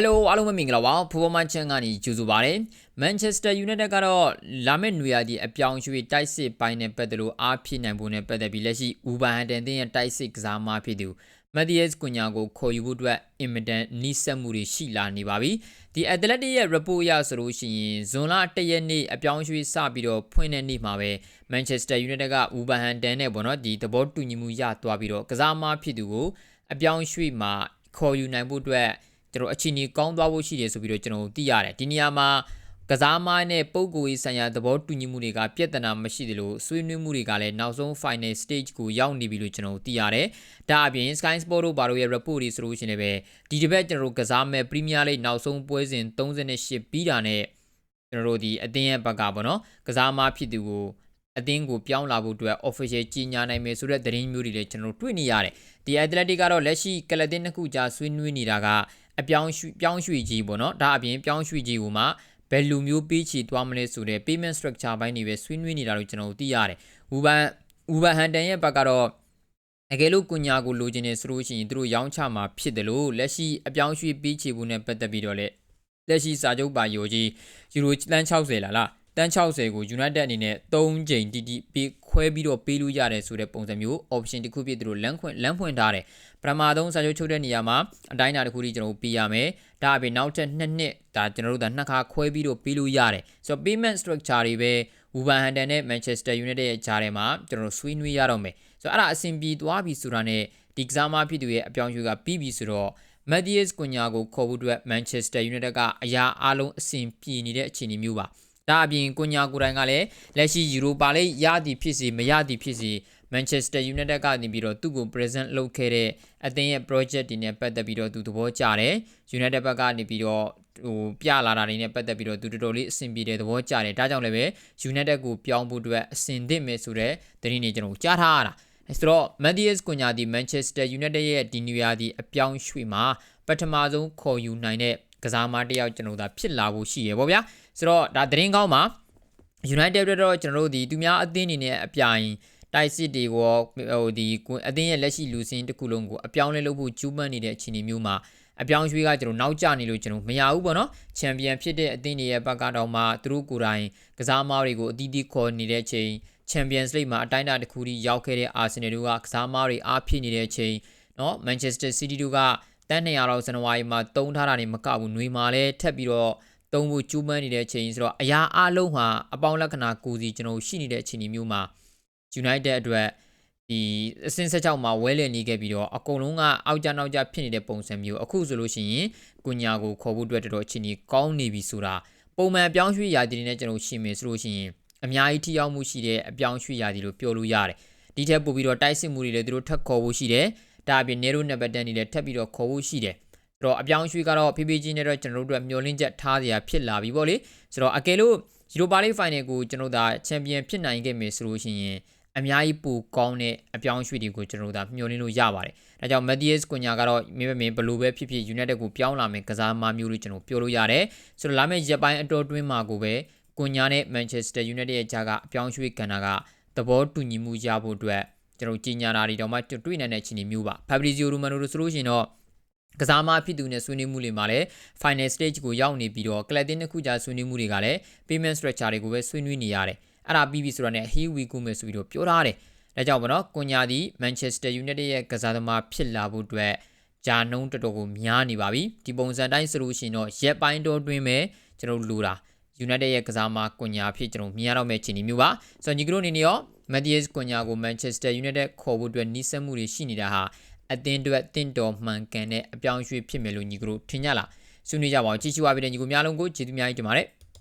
Hello အားလုံးပဲမင်္ဂလာပါဖူဘောမန်ချန်ကနေကြိုဆိုပါရစေ Manchester United ကတော့လာမယ့်နွေရာသီအပြောင်းရွှေ့တိုက်စစ်ပိုင်းနဲ့ပတ်သက်လို့အားဖြည့်နိုင်ဖို့နဲ့ပတ်သက်ပြီးလက်ရှိ Wolverhampton တင်းရဲ့တိုက်စစ်ကစားမဖြစ်သူ Matthias Cunha ကိုခေါ်ယူဖို့အတွက်အင်မတန်နှိစက်မှုတွေရှိလာနေပါပြီဒီ Athletic ရဲ့ report အရဆိုလို့ရှိရင်ဇွန်လ၁ရက်နေ့အပြောင်းရွှေ့စပြီးတော့ဖွင့်တဲ့နေ့မှာပဲ Manchester United က Wolverhampton နဲ့ပေါ့နော်ဒီသဘောတူညီမှုရသွားပြီးတော့ကစားမဖြစ်သူကိုအပြောင်းရွှေ့မှာခေါ်ယူနိုင်ဖို့အတွက်ကျွ န်တော်အချင်းကြီးကောင်းသွားဖို့ရှိတယ်ဆိုပြီးတော့ကျွန်တော်သိရတယ်ဒီနေရာမှာကစားမနဲ့ပုံကိုရေးဆိုင်ရာသဘောတူညီမှုတွေကပြဿနာမရှိသလိုဆွေးနွေးမှုတွေကလည်းနောက်ဆုံး final stage ကိုရောက်နေပြီလို့ကျွန်တော်သိရတယ်။ဒါအပြင် Sky Sport တို့ဘာလို့ရဲ့ report တွေဆိုလို့ရှိရင်လည်းဒီတစ်ပတ်ကျွန်တော်တို့ကစားမဲ့ Premier League နောက်ဆုံးပွဲစဉ်38ပြီးတာနဲ့ကျွန်တော်တို့ဒီအသင်းရဲ့ဘက်ကပေါ့နော်ကစားမဖြစ်သူကိုအသင်းကိုပြောင်းလာဖို့အတွက် official ကြီးညာနိုင်မယ်ဆိုတဲ့သတင်းမျိုးတွေလည်းကျွန်တော်တို့တွေ့နေရတယ်။ဒီ Athletic ကတော့လက်ရှိကလပ်တင်တစ်ခုကြာဆွေးနွေးနေတာက အပြောင်းရွှေ့ပြောင်းရွှေ့ကြီးပေါ့နော်ဒါအပြင်ပြောင်းရွှေ့ကြီးကိုမှဘယ်လိုမျိုးပေးချီသွားမလဲဆိုတဲ့ payment structure ဘိုင်းတွေပဲဆွေးနွေးနေတာလို့ကျွန်တော်တို့သိရတယ်။ဝူဘန်ဝူဘန်ဟန်တန်ရဲ့ဘက်ကတော့အကယ်လို့ကုညာကိုလိုချင်နေဆိုလို့ရှိရင်သူတို့ရောင်းချမှာဖြစ်တယ်လို့လက်ရှိအပြောင်းရွှေ့ပေးချီဖို့နဲ့ပတ်သက်ပြီးတော့လေလက်ရှိစာချုပ်ပါယိုကြီးယူရိုတန်း60လာလားတန်း60ကို United အနေနဲ့3ချိန်တီတီပေး ခွဲပြီးတော့ပေးလို့ရတယ်ဆိုတဲ့ပုံစံမျိုး option တစ်ခုဖြစ်သူတို့လမ်းခွင့်လမ်းဖွင့်ထားတယ်ပထမဆုံးစာချုပ်ချုပ်တဲ့နေရာမှာအတိုင်းအတာတစ်ခုထိကျွန်တော်တို့ပေးရမယ်ဒါအပြင်နောက်ထပ်2နှစ်ဒါကျွန်တော်တို့ဒါနှစ်ခါခွဲပြီးတော့ပေးလို့ရတယ်ဆိုတော့ payment structure တွေပဲ Wolverhampton နဲ့ Manchester United ရဲ့ဂျားထဲမှာကျွန်တော်တို့ဆွေးနွေးရတော့မယ်ဆိုတော့အဲ့ဒါအဆင်ပြေသွားပြီဆိုတာနဲ့ဒီကစားမဖြစ်သူရဲ့အပြောင်းအရွှေ့ကပြီးပြီဆိုတော့ Matthias Cunha ကိုခေါ်ဖို့အတွက် Manchester United ကအရာအလုံးအဆင်ပြေနေတဲ့အခြေအနေမျိုးပါ ဒါအပြင်ကိုညာကိုတိုင်ကလည်းလက်ရှိယူရိုပါလိရသည်ဖြစ်စီမရသည်ဖြစ်စီ Manchester United ကနေပြီးတော့သူ့ကို present လုပ်ခဲ့တဲ့အသင်းရဲ့ project တွေနဲ့ပတ်သက်ပြီးတော့သူသဘောကျတယ် United ဘက်ကနေပြီးတော့ဟိုပြလာတာတွေနဲ့ပတ်သက်ပြီးတော့သူတော်တော်လေးအဆင်ပြေတဲ့သဘောကျတယ်ဒါကြောင့်လည်းပဲ United ကိုပြောင်းဖို့အတွက်အဆင်သင့်မယ်ဆိုတဲ့သတင်းတွေကျွန်တော်ကြားထားရတာဆိုတော့ Matthias Cunha ဒီ Manchester United ရဲ့ဒီနူယာဒီအပြောင်းရွှေ့မှာပထမဆုံးခေါ်ယူနိုင်တဲ့ကစားမတစ်ယောက်ကျွန်တော်တို့ဖြစ်လာဖို့ရှိရပေါ့ဗျာ ဆိုတော့ဒါသတင်းကောင်းမှာ United တော့ကျွန်တော်တို့ဒီသူများအသင်းအနေနဲ့အပြိုင်တိုက်စစ်တွေကိုဟိုဒီအသင်းရဲ့လက်ရှိလူစင်းတစ်ခုလုံးကိုအပြောင်းလဲလုပ်ဖို့ကြိုးပမ်းနေတဲ့အခြေအနေမျိုးမှာအပြောင်းရွှေ့ကကျွန်တော်နောက်ကျနေလို့ကျွန်တော်မရဘူးပေါ့နော်ချန်ပီယံဖြစ်တဲ့အသင်းတွေရဲ့ဘက်ကတော့မှသူတို့ကိုယ်တိုင်ကစားမားတွေကိုအတီးတီးခေါ်နေတဲ့အချိန်ချန်ပီယံစ်လိဂ်မှာအတိုင်းအတာတစ်ခုထိရောက်ခဲ့တဲ့အာဆင်နယ်တို့ကကစားမားတွေအားဖြစ်နေတဲ့အချိန်နော်မန်ချက်စတာစီးတီးတို့ကတန်း200လောက်ဇန်နဝါရီမှာတုံးထားတာနေမကဘူးຫນွေမှာလည်းထပ်ပြီးတော့ တုံးဖို့ကျူးမန်းနေတဲ့အချိန်ဆိုတော့အရာအလုံးဟာအပေါင်းလက္ခဏာကိုစီကျွန်တော်ရှိနေတဲ့အချိန်မျိုးမှာ United အတွက်ဒီအစင်းဆက်ချောက်မှာဝဲလည်နေခဲ့ပြီးတော့အကုန်လုံးကအောက်ကြနောက်ကြဖြစ်နေတဲ့ပုံစံမျိုးအခုဆိုလို့ရှိရင်ကုညာကိုခေါ်ဖို့အတွက်တော်တော်အချိန်ကြီးကောင်းနေပြီဆိုတာပုံမှန်ပြောင်းရွှေ့ရာသီတွေနဲ့ကျွန်တော်ရှင်းမယ်ဆိုလို့ရှိရင်အများကြီးထိရောက်မှုရှိတဲ့အပြောင်းရွှေ့ရာသီလို့ပြောလို့ရတယ်ဒီထက်ပိုပြီးတော့တိုက်စစ်မှုတွေလည်းသူတို့ထပ်ခေါ်ဖို့ရှိတယ်ဒါအပြင်နေရိုနံပါတ်10တွေလည်းထပ်ပြီးတော့ခေါ်ဖို့ရှိတယ်ဆို တော့အပြောင်းရွှေ့ကတော့ဖေးဖေးကြီးနဲ့တော့ကျွန်တော်တို့အတွက်မျှော်လင့်ချက်ထားစရာဖြစ်လာပြီပေါ့လေဆိုတော့အကယ်လို့ယူရိုပါလိဖိုင်နယ်ကိုကျွန်တော်တို့ဒါချန်ပီယံဖြစ်နိုင်ခဲ့မယ်ဆိုလို့ရှိရင်အများကြီးပိုကောင်းတဲ့အပြောင်းရွှေ့တွေကိုကျွန်တော်တို့ဒါမျှော်လင့်လို့ရပါတယ်။ဒါကြောင့် Matthias Cunha ကတော့မင်းမင်းဘလို့ပဲဖြစ်ဖြစ် United ကိုပြောင်းလာမယ်ကစားမမျိုးလို့ကျွန်တော်ပြောလို့ရတယ်။ဆိုတော့လာမယ့်ရက်ပိုင်းအတော်တွင်းမှာကိုပဲ Cunha နဲ့ Manchester United ရဲ့ကြားကအပြောင်းရွှေ့ကဏ္ဍကသဘောတူညီမှုရဖို့အတွက်ကျွန်တော်ကြီးညာတာတွေတော့မှတွေ့နိုင်တဲ့အခြေအနေမျိုးပါ Fabrizio Romano တို့ဆိုလို့ရှိရင်တော့ ကစားမဖြစ်သူနဲ့ဆွေးနွေးမှုတွေမှာလည်း final stage ကိုရောက်နေပြီးတော့ကလပ်တင်းတစ်ခုကြာဆွေးနွေးမှုတွေကလည်း payment structure တွေကိုပဲဆွေးနွေးနေရတယ်အဲ့ဒါပြီးပြီဆိုတော့ ਨੇ he we go မယ်ဆိုပြီးတော့ပြောထားတယ်ဒါကြောင့်ဗောနော်ကွန်ညာဒီ Manchester United ရဲ့ကစားသမားဖြစ်လာဖို့အတွက်ဂျာနှုံးတော်တော်ကိုများနေပါပြီဒီပုံစံတိုင်းဆိုလို့ရှိရင်တော့ရက်ပိုင်းတော်တွင်းမဲ့ကျွန်တော်လိုတာ United ရဲ့ကစားမကွန်ညာဖြစ်ကျွန်တော်မြင်ရတော့မယ့်အခြေအနေမျိုးပါဆိုတော့ညီကတို့အနေနဲ့ရော Matthias Cunha ကို Manchester United ခေါ်ဖို့အတွက်နှီးစက်မှုတွေရှိနေတာဟာ အသင်းအတွက်တင့်တော်မှန်ကန်တဲ့အပြောင်းအရွှေ့ဖြစ်မယ်လို့ညီကတို့ထင်ကြလားဆွေးနွေးကြပါအောင်ကြည့်ရှုပါပြီတဲ့ညီကိုများလုံးကိုကျေးဇူးများကြီးတင်ပါတယ်